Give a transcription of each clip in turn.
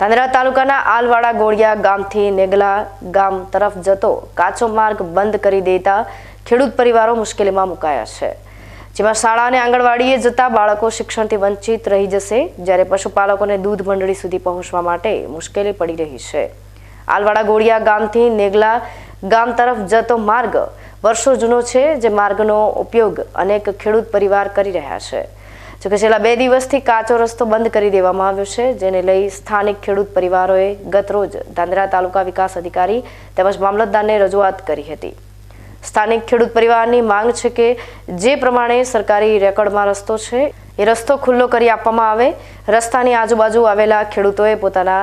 ધાનેરા તાલુકાના આલવાડા ગોળિયા ગામથી નેગલા ગામ તરફ જતો કાચો માર્ગ બંધ કરી દેતા ખેડૂત પરિવારો મુશ્કેલીમાં મુકાયા છે. જેમાં શાળા અને આંગણવાડીએ જતા બાળકો શિક્ષણથી વંચિત રહી જશે, જ્યારે પશુપાલકોને દૂધ મંડળી સુધી પહોંચવા માટે મુશ્કેલી પડી રહી છે. આલવાડા ગોળિયા ગામથી નેગલા ગામ તરફ જતો માર્ગ વર્ષો જૂનો છે, જે માર્ગનો ઉપયોગ અનેક ખેડૂત પરિવાર કરી રહ્યા છે. જોકે છેલ્લા બે દિવસથી કાચો રસ્તો બંધ કરી દેવામાં આવ્યો છે, જેને લઈ સ્થાનિક ખેડૂત પરિવારોએ ગતરોજ ધાંધ્રા તાલુકા વિકાસ અધિકારી તેમજ મામલતદારને રજૂઆત કરી હતી. સ્થાનિક ખેડૂત પરિવારની માંગ છે કે જે પ્રમાણે સરકારી રેકોર્ડમાં રસ્તો છે, એ રસ્તો ખુલ્લો કરી આપવામાં આવે. રસ્તાની આજુબાજુ આવેલા ખેડૂતોએ પોતાના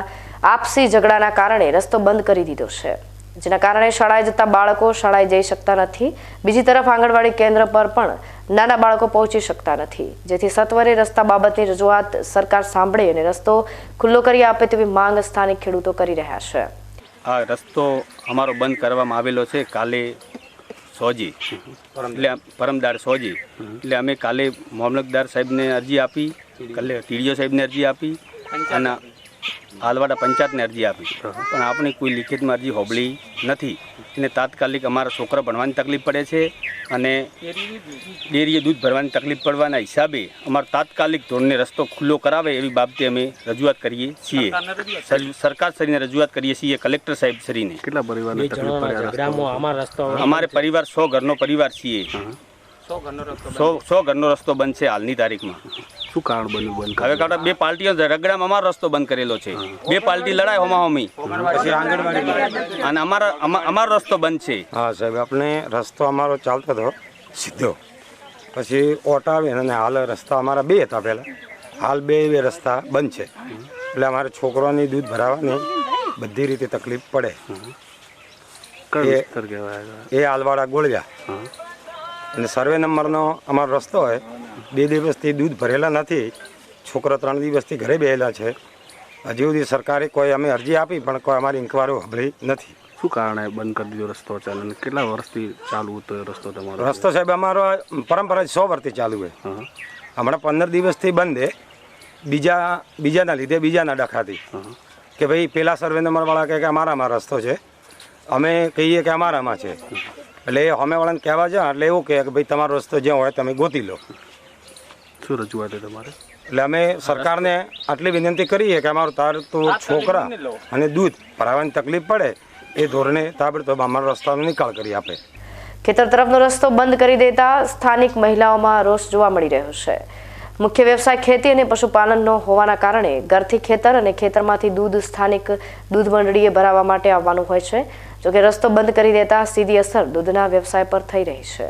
આપસી ઝઘડાના કારણે રસ્તો બંધ કરી દીધો છે. જેના કારણે શાળાએ જતા બાળકો શાળાએ જઈ શકતા નથી. બીજી તરફ આંગણવાડી કેન્દ્ર પર પણ નાના બાળકો પહોંચી શકતા નથી. જેથી સત્વરે રસ્તા બાબતની રજૂઆત સરકાર સાંભળે અને રસ્તો ખુલ્લો કરી આપે તેવી માંગ સ્થાનિક ખેડૂતો કરી રહ્યા છે. આ રસ્તો અમારો બંધ કરવામાં આવેલો છે કાલે સોજી. એટલે પરમદાર સોજી. એટલે અમે કાલે મામલતદાર સાહેબને અરજી આપી, કાલે ટીડીઓ સાહેબને અરજી આપી અને હાલવાડા પંચાયતને અરજી આપી. પણ આપણે કોઈ લિખિતમાં અરજી હોબળી નથી. એને તાત્કાલિક અમારા છોકરા ભણવાની તકલીફ પડે છે અને ડેરીએ દૂધ ભરવાની તકલીફ પડવાના હિસાબે અમારો તાત્કાલિક ધોરણે રસ્તો ખુલ્લો કરાવે એવી બાબતે અમે રજૂઆત કરીએ છીએ. સરકાર શ્રીને રજૂઆત કરીએ છીએ કલેક્ટર સાહેબ શ્રીને. કેટલા ગ્રામો અમારા રસ્તો અમારે પરિવાર સો ઘરનો પરિવાર છીએ. સો સો ઘરનો રસ્તો બંધ છે હાલની તારીખમાં. શું કારણ બન્યું બંધ હવે કાંટા બે પાર્ટીઓ રગડામાં અમારો રસ્તો બંધ કરેલો છે. બે પાર્ટી લડાય હોમા હોમી અને અમારા અમા- અમારો રસ્તો બંધ છે. હા સાહેબ આપણે રસ્તો અમારો ચાલતો હતો સીધો. પછી ઓટો આવે અને હાલ રસ્તા અમારા બે હતા પહેલાં. હાલ બે બે રસ્તા બંધ છે. એટલે અમારે છોકરાની દૂધ ભરાવાની બધી રીતે તકલીફ પડે. એ- વિસ્તાર કહેવાય? એ હાલવાળા ગોળિયા. અને સર્વે નંબરનો અમારો રસ્તો હોય બે દિવસથી દૂધ ભરેલા નથી. છોકરા ત્રણ દિવસથી ઘરે બેહેલા છે. હજી સુધી સરકારે કોઈ અમે અરજી આપી પણ કોઈ અમારી ઇન્કવાયરી સાંભળી નથી. શું કારણે બંધ કરી દીધો રસ્તો અને કેટલા વર્ષથી ચાલુ હતો એ રસ્તો તમારો? રસ્તો સાહેબ અમારો પરંપરા સો વર્ષથી ચાલુ હોય હા. હમણાં પંદર દિવસથી બંધ બીજા બીજાના લીધે બીજાના ડખાથી. કે ભાઈ પેલા સર્વે નંબરવાળા કહે કે અમારામાં રસ્તો છે. અમે કહીએ કે અમારામાં છે. એટલે એ સામેવાળાને કહેવા જાય એટલે એવું કહે કે ભાઈ તમારો રસ્તો જ્યાં હોય તમે ગોતી લો. શું રજૂઆત છે તમારે? એટલે અમે સરકારને આટલી વિનંતી કરીએ કે અમારું તાર તો છોકરા અને દૂધ ભરાવાની તકલીફ પડે એ ધોરણે તાબડતોબ અમારો રસ્તાનો નિકાલ કરી આપે. ખેતર તરફનો રસ્તો બંધ કરી દેતા સ્થાનિક મહિલાઓમાં રોષ જોવા મળી રહ્યો છે. મુખ્ય વ્યવસાય ખેતી અને પશુપાલનનો હોવાના કારણે ઘરથી ખેતર અને ખેતરમાંથી દૂધ સ્થાનિક દૂધ મંડળીએ ભરાવવા માટે આવવાનું હોય છે. જોકે રસ્તો બંધ કરી દેતા સીધી અસર દૂધના વ્યવસાય પર થઈ રહી છે.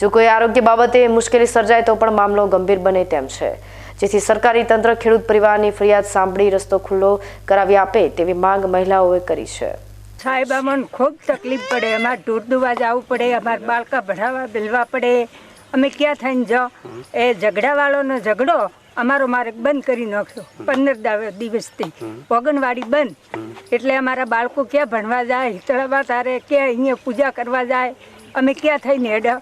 જો કોઈ આરોગ્ય બાબતે મુશ્કેલી સર્જાય તો પણ મામલો ગંભીર બને તેમ છે. જેથી સરકારી તંત્ર ખેડૂત પરિવારની ફરિયાદ સાંભળી રસ્તો ખુલ્લો કરાવી આપે તેવી માંગ મહિલાઓએ કરી છે. સાહેબ અમને ખૂબ તકલીફ પડે. અમારે દૂર દુવા જવું પડે અમારે બાળકા ભરાવા બિલવા પડે. અમે ક્યાં થઈને જાઓ એ ઝઘડાવાળોનો ઝઘડો અમારો માર્ગ બંધ કરી નાખ્યો પંદર દાવ- દિવસથી. ઓગણવાડી બંધ. એટલે અમારા બાળકો ક્યાં ભણવા જાય હિતળવા તારે ક્યાં અહીંયા પૂજા કરવા જાય? અમે ક્યાં થઈને હેડા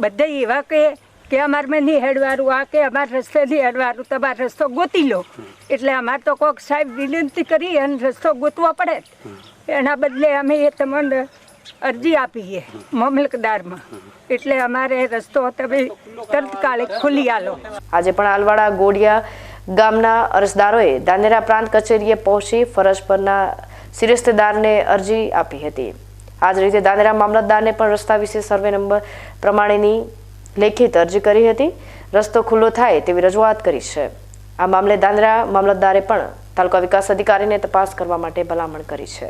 બધા એવા કે કે અમારે મેં નહીં હેડવારું, આ કે અમારે રસ્તે નહીં હેડવારું, તમારો રસ્તો ગોતી લો. એટલે અમારે તો કોક સાહેબ વિનંતી કરી અને રસ્તો ગોતવો પડે. એના બદલે અમે એ તમને અરજી આપીએ મામલતદારમાં એટલે અમારે રસ્તો તમે તત્કાલે ખુલી આલો. આજે પણ આલવાડા ગોડિયા ગામના અરજદારોએ દાનેરા પ્રાંત કચેરીએ પહોંચી ફરજ પરના શિરસ્તદારને અરજી આપી હતી. આ જ રીતે દાંદરા મામલતદારને પણ રસ્તા વિશે સર્વે નંબર પ્રમાણેની લેખિત અરજી કરી હતી. રસ્તો ખુલ્લો થાય તેવી રજૂઆત કરી છે. આ મામલે દાંદરા મામલતદારે પણ તાલુકા વિકાસ અધિકારીને તપાસ કરવા માટે ભલામણ કરી છે.